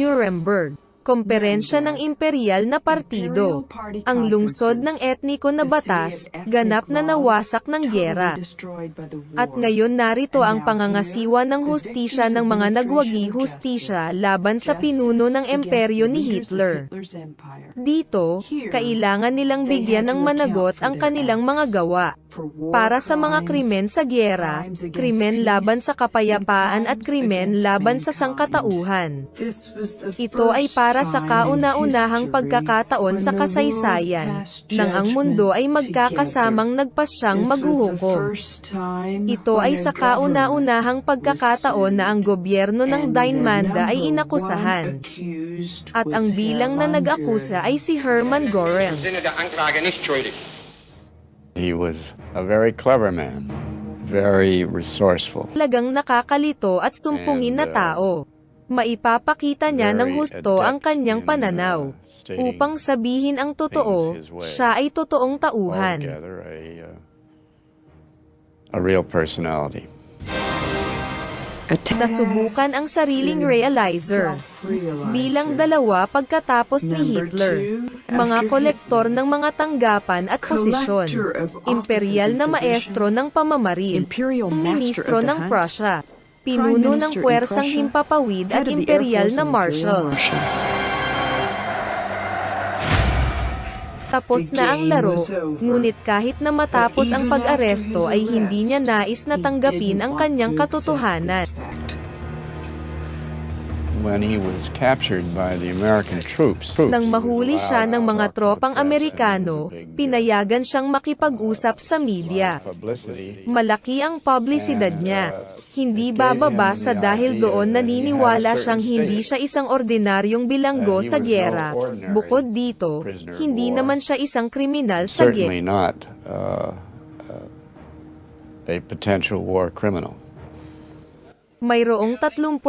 Nuremberg, komperensya ng imperial na partido. Ang lungsod ng etniko na batas, ganap na nawasak ng gyera. At ngayon narito ang pangangasiwa ng hustisya ng mga nagwagi hustisya laban sa pinuno ng imperyo ni Hitler. Dito, kailangan nilang bigyan ng managot ang kanilang mga gawa. Para sa mga krimen sa gyera, krimen laban sa kapayapaan at krimen laban sa sangkatauhan. Ito ay para sa kauna-unahang pagkakataon sa kasaysayan, nang ang mundo ay magkakasamang nagpasyang maghuhukom. Ito ay sa kauna-unahang pagkakataon na ang gobyerno ng Dainmanda ay inakusahan. At ang bilang na nag-akusa ay si nicht schuldig. He was a very clever man, very resourceful. Talagang nakakalito at sumpungin na And, uh, tao. Maipapakita niya ng husto ang kanyang pananaw. uh, stating Upang sabihin ang totoo, siya ay totoong tauhan. Uh, a real personality. Nasubukan ang sariling realizer. Bilang dalawa pagkatapos ni Hitler. Mga kolektor ng mga tanggapan at posisyon. Imperial na maestro ng pamamaril. Ministro ng Prussia. Pinuno ng puwersang himpapawid at imperial na marshal. Tapos na ang laro, ngunit kahit na matapos ang pag-aresto ay hindi niya nais na tanggapin ang kanyang katotohanan. When he was captured by the American troops, Nang mahuli siya ng mga tropang Amerikano, uh, pinayagan siyang makipag-usap sa media. Malaki ang publisidad niya. Hindi bababa sa dahil doon naniniwala siyang hindi siya isang ordinaryong bilanggo sa gyera. Bukod dito, hindi naman siya isang kriminal sa gyera. Certainly not uh, uh, a potential war criminal. Mayroong 32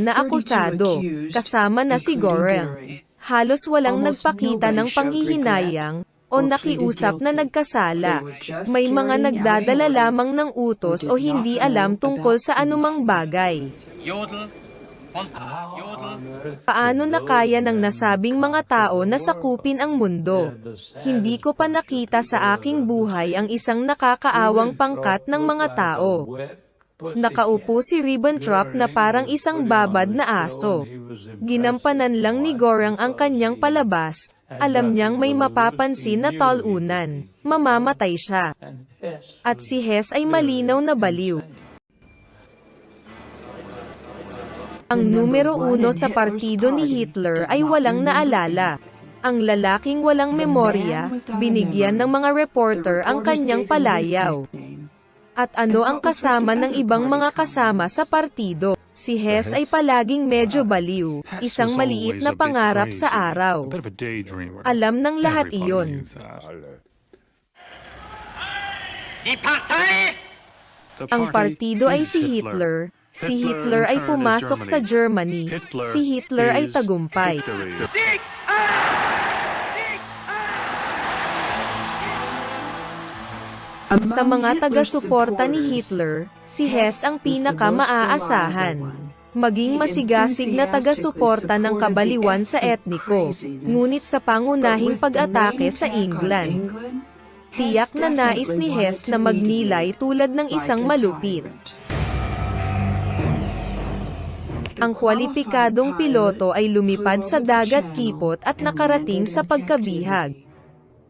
na akusado, kasama na si Göring. Halos walang nagpakita ng panghihinayang o nakiusap na nagkasala. May mga nagdadala lamang ng utos o hindi alam tungkol sa anumang bagay. Paano na kaya ng nasabing mga tao na sakupin ang mundo? Hindi ko pa nakita sa aking buhay ang isang nakakaawang pangkat ng mga tao. Nakaupo si Ribbentrop na parang isang babad na aso. Ginampanan lang ni Gorang ang kanyang palabas. Alam niyang may mapapansin na talunan. Mamamatay siya. At si Hess ay malinaw na baliw. Ang numero uno sa partido ni Hitler ay walang naalala. Ang lalaking walang memorya, binigyan ng mga reporter ang kanyang palayaw. At ano ang kasama ng ibang mga kasama sa partido? Si Hess ay palaging medyo baliw, isang maliit na pangarap sa araw. Alam ng lahat iyon. Ang partido ay si Hitler. Si Hitler ay pumasok sa Germany. Si Hitler ay tagumpay. Sa mga taga-suporta ni Hitler, si Hess ang pinaka-maaasahan. Maging masigasig na taga-suporta ng kabaliwan sa etniko, ngunit sa pangunahing pag-atake sa England. Tiyak na nais ni Hess na magnilay tulad ng isang malupit. Ang kwalipikadong piloto ay lumipad sa dagat kipot at nakarating sa pagkabihag.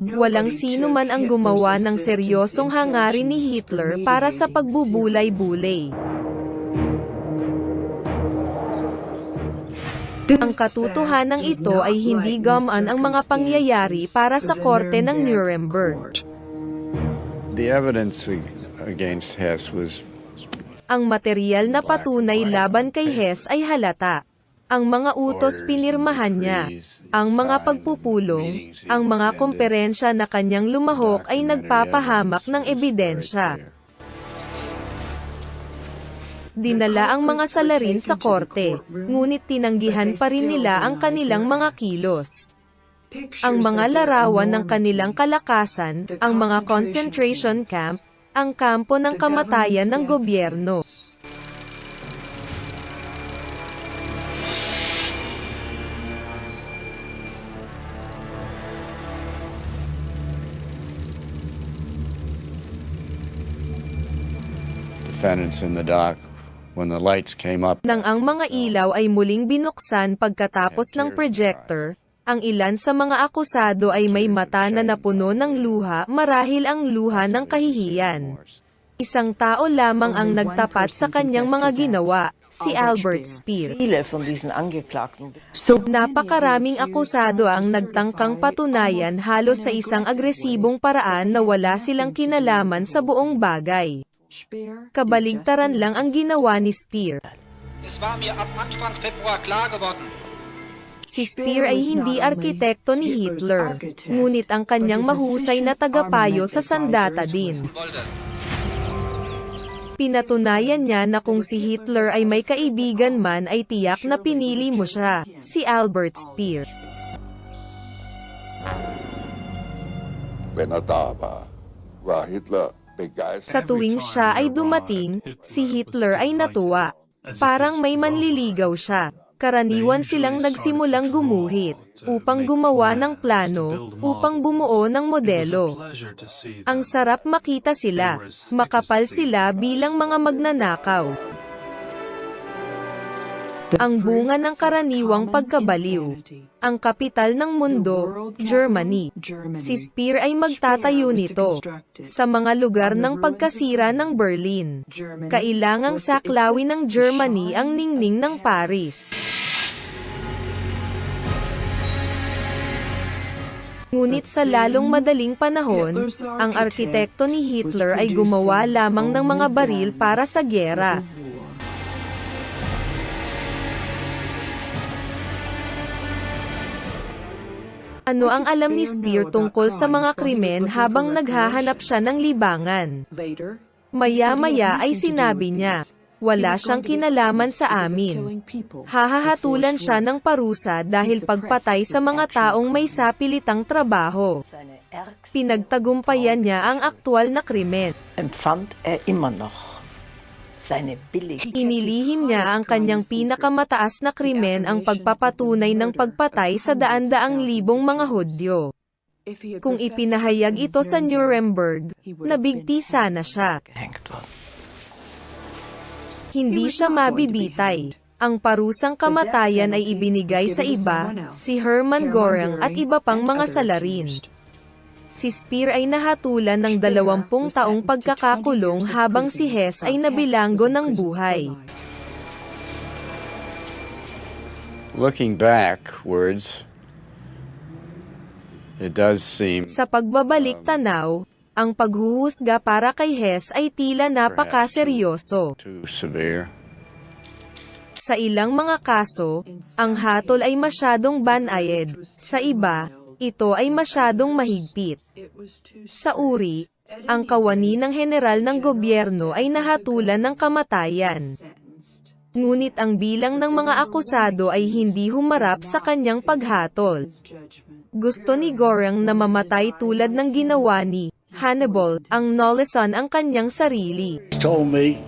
Walang sino man ang gumawa ng seryosong hangarin ni Hitler para sa pagbubulay-bulay. Ang katotohanan ito ay hindi gamaan ang mga pangyayari para sa korte ng Nuremberg. The evidence ag- against Hess was Ang material na patunay laban kay Hess ay halata. Ang mga utos pinirmahan niya. Ang mga pagpupulong, ang mga komperensya na kanyang lumahok ay nagpapahamak ng ebidensya. Dinala ang mga salarin sa korte, ngunit tinanggihan pa rin nila ang kanilang mga kilos. Ang mga larawan ng kanilang kalakasan, ang mga concentration camp, ang kampo ng kamatayan ng gobyerno. Defendants in the dock when the lights came up. Nang ang mga ilaw ay muling binuksan pagkatapos ng projector, ang ilan sa mga akusado ay may mata na napuno ng luha marahil ang luha ng kahihiyan. Isang tao lamang ang nagtapat sa kanyang mga ginawa, si Albert Speer. Angeklagten Napakaraming akusado ang nagtangkang patunayan halos sa isang agresibong paraan na wala silang kinalaman sa buong bagay. Kabaligtaran lang ang ginawa ni Speer. Es war mir ab Anfang Februar klar geworden, Si Speer ay hindi arkitekto ni Hitler, ngunit ang kanyang mahusay na tagapayo sa sandata din. Pinatunayan niya na kung si Hitler ay may kaibigan man ay tiyak na pinili mo siya, si Albert Speer. Wenn er da war, war Hitler. Sa tuwing siya ay dumating, si Hitler ay natuwa. Parang may manliligaw siya. Karaniwan silang nagsimulang gumuhit, upang gumawa ng plano, upang bumuo ng modelo. Ang sarap makita sila, makapal sila bilang mga magnanakaw. Ang bunga ng karaniwang pagkabaliw. Ang kapital ng mundo, Germany. Si Speer ay magtatayo nito sa mga lugar ng pagkasira ng Berlin. Kailangang saklawin ng Germany ang ningning ng Paris. Ngunit sa lalong madaling panahon, ang arkitekto ni Hitler ay gumawa lamang ng mga baril para sa gyera. Ano ang alam ni Speer tungkol sa mga krimen habang naghahanap siya ng libangan? Maya-maya ay sinabi niya, wala siyang kinalaman sa amin. Hahahatulan siya ng parusa dahil pagpatay sa mga taong may sapilitang trabaho. Pinagtagumpayan niya ang aktwal na krimen. empfand er immer noch. Seine billige Inilihim niya ang kanyang pinakamataas na krimen ang pagpapatunay ng pagpatay sa daan-daang libong mga Hudyo. Kung ipinahayag ito sa Nuremberg, nabigti sana siya. Hindi siya mabibitay. Ang parusang kamatayan ay ibinigay sa iba, si Hermann Göring at iba pang mga salarin. Si Speer ay nahatulan ng 20 taong pagkakakulong habang si Hess ay nabilanggo ng buhay. Looking backwards, it does seem Sa pagbabalik tanaw, ang paghuhusga para kay Hess ay tila napakaseryoso. Sa ilang mga kaso, ang hatol ay masyadong banayad. Sa iba, ito ay masyadong mahigpit. Sa uri, ang kawani ng general ng gobyerno ay nahatulan ng kamatayan. Ngunit ang bilang ng mga akusado ay hindi humarap sa kanyang paghatol. Gusto ni Gorang na mamatay tulad ng ginawa ni Hannibal, ang Nolleson ang kanyang sarili. told me,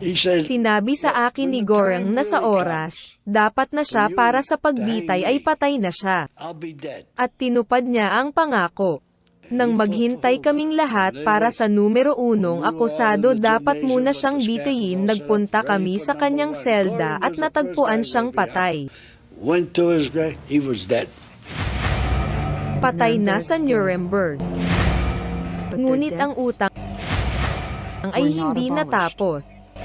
he said, Sinabi sa akin ni Gorang na sa oras, dapat na siya para sa pagbitay ay patay na siya. At tinupad niya ang pangako. Nang maghintay kaming lahat para sa numero unong akusado dapat muna siyang bitayin nagpunta kami sa kanyang selda at natagpuan siyang patay. Went to his grave, he was dead. Patay na sa Nuremberg. Ngunit ang utang ay hindi natapos.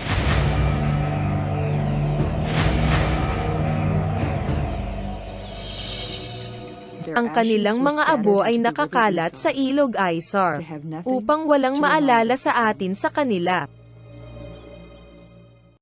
Ang kanilang mga abo ay nakakalat sa ilog Isar, upang walang maalala sa atin sa kanila.